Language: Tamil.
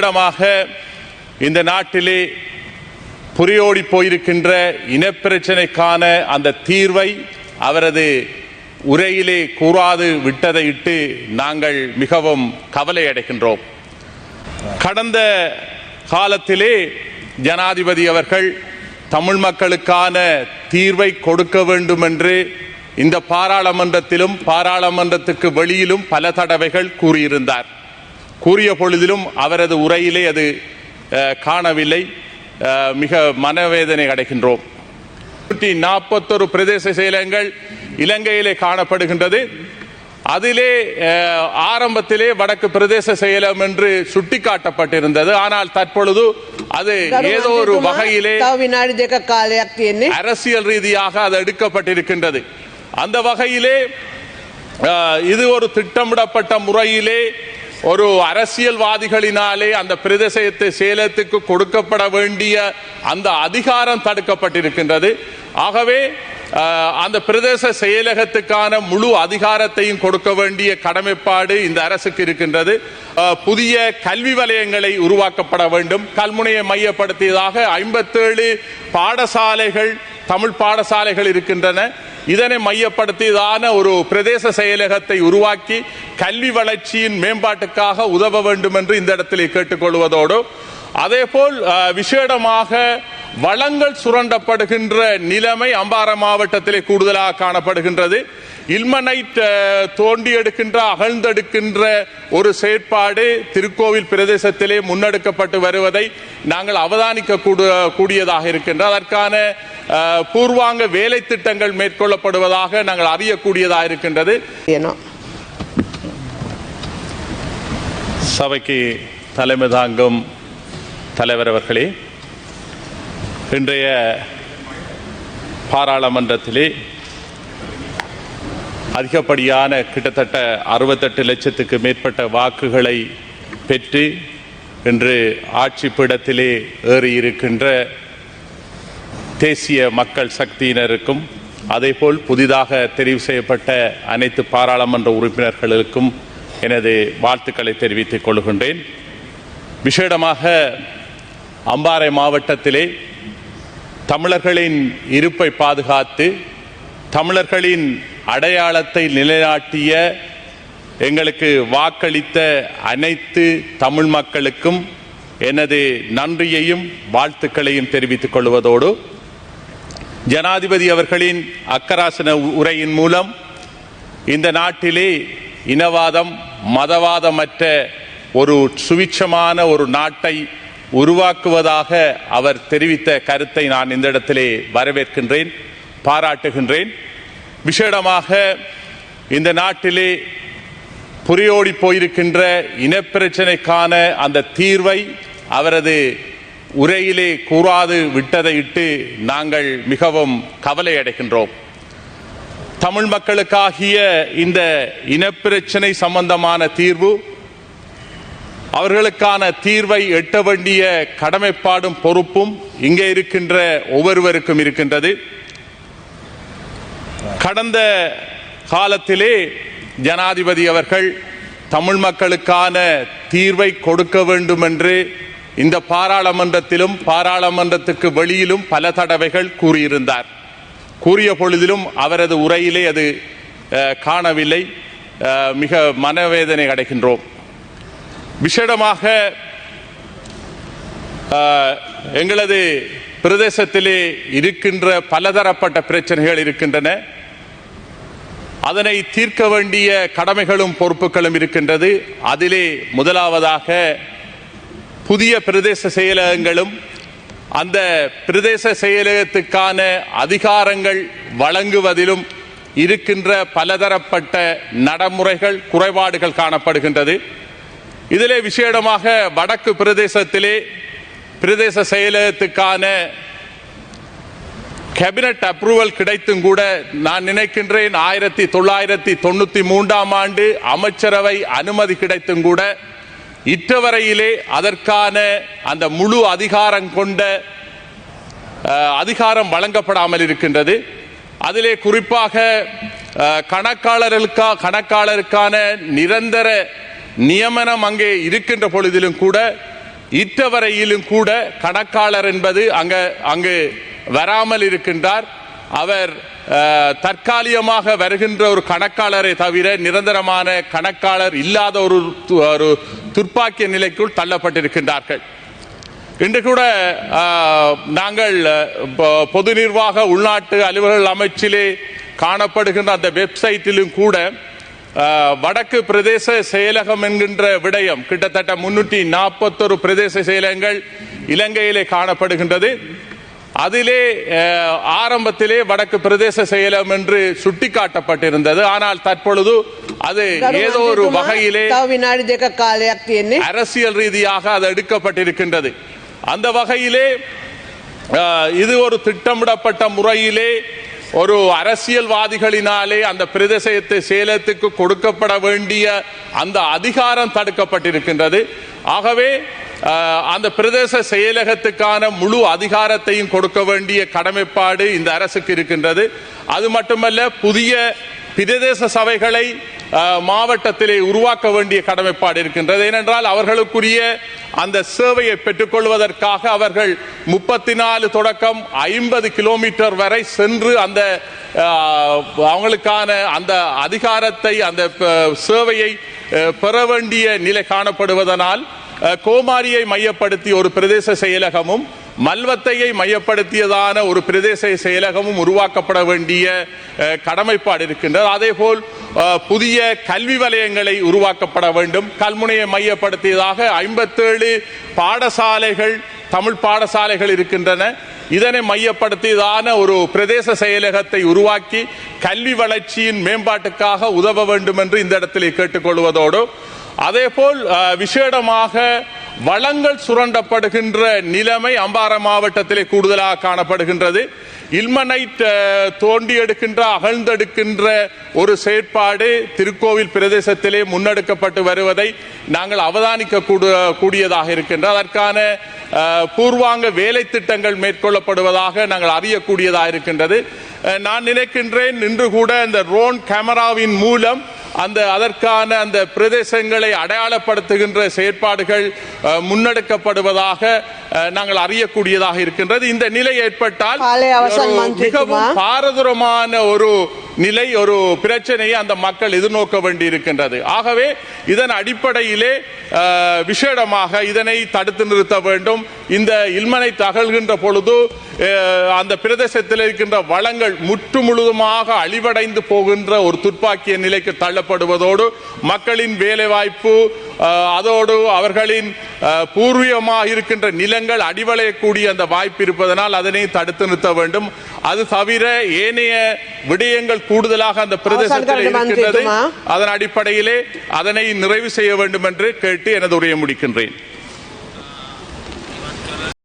இடமாக இந்த நாட்டிலே புரியோடி போயிருக்கின்ற இனப்பிரச்சனைக்கான அந்த தீர்வை அவரது உரையிலே கூறாது விட்டதை இட்டு நாங்கள் மிகவும் கவலை அடைகின்றோம். கடந்த காலத்திலே ஜனாதிபதி அவர்கள் தமிழ் மக்களுக்கான தீர்வை கொடுக்க வேண்டும் என்று இந்த பாராளுமன்றத்திலும் பாராளுமன்றத்துக்கு வெளியிலும் பல தடவைகள் கூறியிருந்தார். கூறிய பொழுதிலும் அவரது உரையிலே அது காணவில்லை. மிக மனவேதனை அடைகின்றோம். நூற்றி நாற்பத்தொரு பிரதேச செயலங்கள் இலங்கையிலே காணப்படுகின்றது. அதிலே ஆரம்பத்திலே வடக்கு பிரதேச செயலம் என்று சுட்டிக்காட்டப்பட்டிருந்தது. ஆனால் தற்பொழுது அது ஏதோ ஒரு வகையிலே அரசியல் ரீதியாக அது எடுக்கப்பட்டிருக்கின்றது. அந்த வகையிலே இது ஒரு திட்டமிடப்பட்ட முறையிலே ஒரு அரசியல்வாதிகளினாலே அந்த பிரதேசத்தை சேலத்துக்கு கொடுக்கப்பட வேண்டிய அந்த அதிகாரம் தடுக்கப்பட்டிருக்கின்றது. ஆகவே அந்த பிரதேச செயலகத்துக்கான முழு அதிகாரத்தையும் கொடுக்க வேண்டிய கடமைப்பாடு இந்த அரசுக்கு இருக்கின்றது. புதிய கல்வி வலயங்களை உருவாக்கப்பட வேண்டும். கல்முனையை மையப்படுத்தியதாக ஐம்பத்தேழு பாடசாலைகள் தமிழ் பாடசாலைகள் இருக்கின்றன. இதனை மையப்படுத்தியதான ஒரு பிரதேச செயலகத்தை உருவாக்கி கல்வி வளர்ச்சியின் மேம்பாட்டுக்காக உதவ வேண்டும் என்று இந்த இடத்திலே கேட்டுக்கொள்வதோடு அதேபோல் போல் விசேடமாக வளங்கள் சுரண்டப்படுகின்ற நிலைமை அம்பார மாவட்டத்திலே கூடுதலாக காணப்படுகின்றது. இல்மனைட் தோண்டி எடுக்கின்ற அகழ்ந்தெடுக்கின்ற ஒரு செயற்பாடு திருக்கோவில் பிரதேசத்திலே முன்னெடுக்கப்பட்டு வருவதை நாங்கள் அவதானிக்க கூடியதாக இருக்கின்ற அதற்கான பூர்வாங்க வேலை திட்டங்கள் மேற்கொள்ளப்படுவதாக நாங்கள் அறியக்கூடியதாக இருக்கின்றது. சபைக்கு தலைமை தாங்கும் தலைவர் அவர்களே இன்றைய பாராளுமன்றத்திலே அதிகப்படியான கிட்டத்தட்ட அறுபத்தெட்டு லட்சத்துக்கு மேற்பட்ட வாக்குகளை பெற்று இன்று ஆட்சி பீடத்திலே ஏறியிருக்கின்ற தேசிய மக்கள் சக்தியினருக்கும் அதேபோல் புதிதாக தெரிவு செய்யப்பட்ட அனைத்து பாராளுமன்ற உறுப்பினர்களுக்கும் எனது வாழ்த்துக்களை தெரிவித்துக் கொள்கின்றேன். விசேடமாக அம்பாறை மாவட்டத்திலே தமிழர்களின் இருப்பை பாதுகாத்து தமிழர்களின் அடையாளத்தை நிலைநாட்டிய எங்களுக்கு வாக்களித்த அனைத்து தமிழ் மக்களுக்கும் எனது நன்றியையும் வாழ்த்துக்களையும் தெரிவித்துக் கொள்வதோடு ஜனாதிபதி அவர்களின் அக்கராசன உரையின் மூலம் இந்த நாட்டிலே இனவாதம் மதவாதமற்ற ஒரு சுவிட்சமான ஒரு நாட்டை உருவாக்குவதாக அவர் தெரிவித்த கருத்தை நான் இந்த இடத்திலே வரவேற்கின்றேன் பாராட்டுகின்றேன். விசேடமாக இந்த நாட்டிலே புரியோடி போயிருக்கின்ற இனப்பிரச்சனைக்கான அந்த தீர்வை அவரது உரையிலே கூறாது விட்டதை இட்டு நாங்கள் மிகவும் கவலை அடைகின்றோம் தமிழ் மக்களுக்காகிய இந்த இனப்பிரச்சனை சம்பந்தமான தீர்வு அவர்களுக்கான தீர்வை எட்ட வேண்டிய கடமைப்பாடும் பொறுப்பும் இங்கே இருக்கின்ற ஒவ்வொருவருக்கும் இருக்கின்றது. கடந்த காலத்திலே ஜனாதிபதி அவர்கள் தமிழ் மக்களுக்கான தீர்வை கொடுக்க வேண்டும் என்று இந்த பாராளுமன்றத்திலும் பாராளுமன்றத்துக்கு வெளியிலும் பல தடவைகள் கூறியிருந்தார். கூறிய பொழுதிலும் அவரது உரையிலே அது காணவில்லை. மிக மனவேதனை அடைகின்றோம். விசேடமாக எங்களது பிரதேசத்திலே இருக்கின்ற பலதரப்பட்ட பிரச்சனைகள் இருக்கின்றன. அதனை தீர்க்க வேண்டிய கடமைகளும் பொறுப்புகளும் இருக்கின்றது. அதிலே முதலாவதாக புதிய பிரதேச செயலகங்களும் அந்த பிரதேச செயலகத்துக்கான அதிகாரங்கள் வழங்குவதிலும் இருக்கின்ற பலதரப்பட்ட நடைமுறைகள் குறைபாடுகள் காணப்படுகின்றது. இதிலே விசேடமாக வடக்கு பிரதேசத்திலே பிரதேச செயலகத்துக்கான கேபினட் அப்ரூவல் கிடைத்தும் கூட நான் நினைக்கின்றேன் ஆயிரத்தி தொள்ளாயிரத்தி தொண்ணூத்தி மூன்றாம் ஆண்டு அமைச்சரவை அனுமதி கிடைத்தும் கூட இற்றவரையிலே அதற்கான அந்த முழு அதிகாரம் கொண்ட அதிகாரம் வழங்கப்படாமல் இருக்கின்றது. அதிலே குறிப்பாக கணக்காளர்களுக்கா கணக்காளருக்கான நிரந்தர நியமனம் அங்கே இருக்கின்ற பொழுதிலும் கூட இற்றவரையிலும் கூட கணக்காளர் என்பது அங்க அங்கு வராமல் இருக்கின்றார். அவர் தற்காலிகமாக வருகின்ற ஒரு கணக்காளரை தவிர நிரந்தரமான கணக்காளர் இல்லாத ஒரு து- ஒரு துர்ப்பாக்கிய நிலைக்குள் தள்ளப்பட்டிருக்கின்றார்கள். இன்று கூட நாங்கள் பொது நிர்வாக உள்நாட்டு அலுவலர்கள் அமைச்சிலே காணப்படுகின்ற அந்த வெப்சைட்டிலும் கூட வடக்கு பிரதேச செயலகம் என்கின்ற விடயம் கிட்டத்தட்ட முன்னூற்றி நாற்பத்தொரு பிரதேச செயலகங்கள் இலங்கையிலே காணப்படுகின்றது. அதிலே ஆரம்பத்திலே வடக்கு பிரதேச செயலகம் என்று சுட்டிக்காட்டப்பட்டிருந்தது. ஆனால் தற்பொழுது அது ஏதோ ஒரு வகையிலே அரசியல் ரீதியாக அது எடுக்கப்பட்டிருக்கின்றது. அந்த வகையிலே இது ஒரு திட்டமிடப்பட்ட முறையிலே ஒரு அரசியல்வாதிகளினாலே அந்த பிரதேசத்தை சேலத்துக்கு கொடுக்கப்பட வேண்டிய அந்த அதிகாரம் தடுக்கப்பட்டிருக்கின்றது. ஆகவே அந்த பிரதேச செயலகத்துக்கான முழு அதிகாரத்தையும் கொடுக்க வேண்டிய கடமைப்பாடு இந்த அரசுக்கு இருக்கின்றது. அது மட்டுமல்ல புதிய பிரதேச சபைகளை மாவட்டத்திலே உருவாக்க வேண்டிய கடமைப்பாடு இருக்கின்றது. ஏனென்றால் அவர்களுக்குரிய அந்த சேவையை பெற்றுக்கொள்வதற்காக அவர்கள் முப்பத்தி நாலு தொடக்கம் ஐம்பது கிலோமீட்டர் வரை சென்று அந்த அவங்களுக்கான அந்த அதிகாரத்தை அந்த சேவையை பெற வேண்டிய நிலை காணப்படுவதனால் கோமாரியை மையப்படுத்தி ஒரு பிரதேச செயலகமும் மல்வத்தையை மையப்படுத்தியதான ஒரு பிரதேச செயலகமும் உருவாக்கப்பட வேண்டிய கடமைப்பாடு இருக்கின்றது. அதேபோல் புதிய கல்வி வலயங்களை உருவாக்கப்பட வேண்டும். கல்முனையை மையப்படுத்தியதாக ஐம்பத்தேழு பாடசாலைகள் தமிழ் பாடசாலைகள் இருக்கின்றன. இதனை மையப்படுத்தியதான ஒரு பிரதேச செயலகத்தை உருவாக்கி கல்வி வளர்ச்சியின் மேம்பாட்டுக்காக உதவ வேண்டும் என்று இந்த இடத்திலே கேட்டுக்கொள்வதோடு அதேபோல் விசேடமாக வளங்கள் சுரண்டப்படுகின்ற நிலைமை அம்பாறை மாவட்டத்திலே கூடுதலாக காணப்படுகின்றது. இல்மனைட் தோண்டி எடுக்கின்ற அகழ்ந்தெடுக்கின்ற ஒரு செயற்பாடு திருக்கோவில் பிரதேசத்திலே முன்னெடுக்கப்பட்டு வருவதை நாங்கள் அவதானிக்க கூடியதாக இருக்கின்ற அதற்கான பூர்வாங்க வேலை திட்டங்கள் மேற்கொள்ளப்படுவதாக நாங்கள் அறியக்கூடியதாக இருக்கின்றது. நான் நினைக்கின்றேன் இன்று கூட இந்த ரோன் கேமராவின் மூலம் அந்த அதற்கான அந்த பிரதேசங்களை அடையாளப்படுத்துகின்ற செயற்பாடுகள் முன்னெடுக்கப்படுவதாக நாங்கள் அறியக்கூடியதாக இருக்கின்றது. இந்த நிலை ஏற்பட்டால் மிகவும். பாரதூரமான ஒரு நிலை ஒரு பிரச்சனையை அந்த மக்கள் எதிர்நோக்க வேண்டி இருக்கின்றது ஆகவே இதன் அடிப்படையிலே அஹ், விசேடமாக இதனை தடுத்து நிறுத்த வேண்டும். இந்த இல்மனை தகழ்கின்ற பொழுது அந்த பிரதேசத்தில் இருக்கின்ற வளங்கள் முற்று முழுதுமாக அழிவடைந்து போகின்ற ஒரு துர்ப்பாக்கிய நிலைக்கு தள்ளப்படுவதோடு மக்களின் வேலைவாய்ப்பு அதோடு அவர்களின் பூர்வீகமாக இருக்கின்ற நிலங்கள் அடிவளையக்கூடிய அந்த வாய்ப்பு இருப்பதனால் அதனை தடுத்து நிறுத்த வேண்டும். அது தவிர ஏனைய விடயங்கள் கூடுதலாக அந்த பிரதேசத்தில் இருக்கின்றது? அதன் அடிப்படையிலே அதனை நிறைவு செய்ய வேண்டும் என்று கேட்டு எனது உரையை முடிக்கின்றேன்.